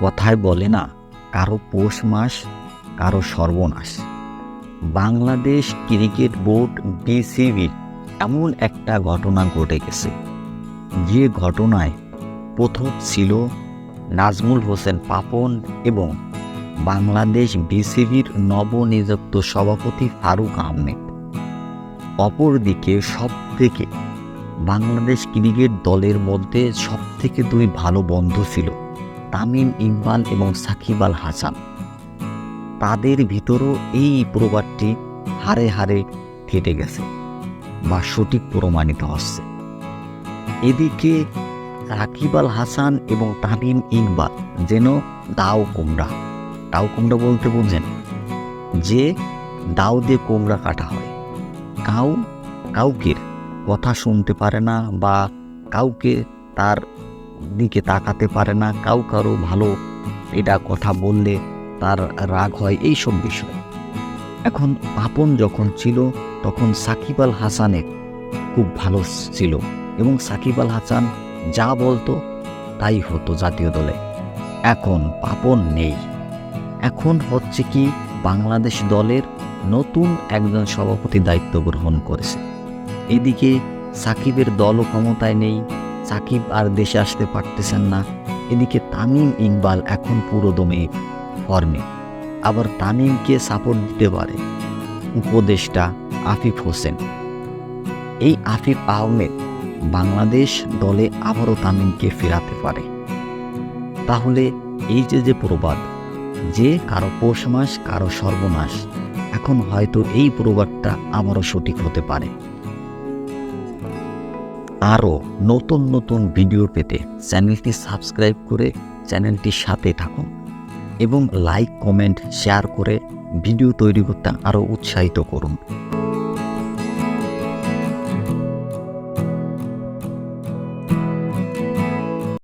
কথায় বলে না, কারও পৌষ মাস, কারও সর্বনাশ। বাংলাদেশ ক্রিকেট বোর্ড বিসিবির এমন একটা ঘটনা ঘটে গেছে। যে ঘটনায় প্রথম ছিল নাজমুল হোসেন পাপন এবং বাংলাদেশ বিসিবির নবনিযুক্ত সভাপতি ফারুক আহমেদ। অপরদিকে সব থেকে বাংলাদেশ ক্রিকেট দলের মধ্যে সব থেকে দুই ভালো বন্ধু ছিল তামিম ইকবাল এবং সাকিব আল হাসান। তাদের ভিতরও এই প্রবাদটি হারে হারে কেটে গেছে বা সঠিক প্রমাণিত হচ্ছে। এদিকে সাকিব আল হাসান এবং তামিম ইকবাল যেন দাও কুমড়া। দাও কুমড়া বলতে বোঝেন যে দাও দিয়ে কুমড়া কাটা হয়। কাউ কাউকে কথা শুনতে পারে না বা কাউকে তার দিকে তাকাতে পারে না, কাউ কারও ভালো এটা কথা বললে তার রাগ হয় এই সব বিষয়। এখন পাপন যখন ছিল, তখন সাকিব আল হাসানের খুব ভালো ছিল এবং সাকিব আল হাসান যা বলতো তাই হতো জাতীয় দলে। এখন পাপন নেই। এখন হচ্ছে কি, বাংলাদেশ দলের নতুন একজন সভাপতি দায়িত্ব গ্রহণ করেছে। এদিকে সাকিবের দলও ক্ষমতায় নেই সাকিব আর দেশে আসতে পারতেছেন না। এদিকে তামিম ইকবাল এখন পুরো দমে ফর্মে আবার তামিমকে সাপোর্ট দিতে পারে উপদেষ্টা আফিফ হোসেন। এই আফিফ আহমেদ বাংলাদেশ দলে আবারও তামিমকে ফেরাতে পারে। তাহলে এই যে যে প্রবাদ, যে কারও পৌষ মাস, কারও সর্বনাশ, এখন হয়তো এই প্রবাদটা আবারও সঠিক হতে পারে। আরও নতুন নতুন ভিডিও পেতে চ্যানেলটি সাবস্ক্রাইব করে চ্যানেলটির সাথে থাকুন এবং লাইক, কমেন্ট, শেয়ার করে ভিডিও তৈরি করতে আরও উৎসাহিত করুন।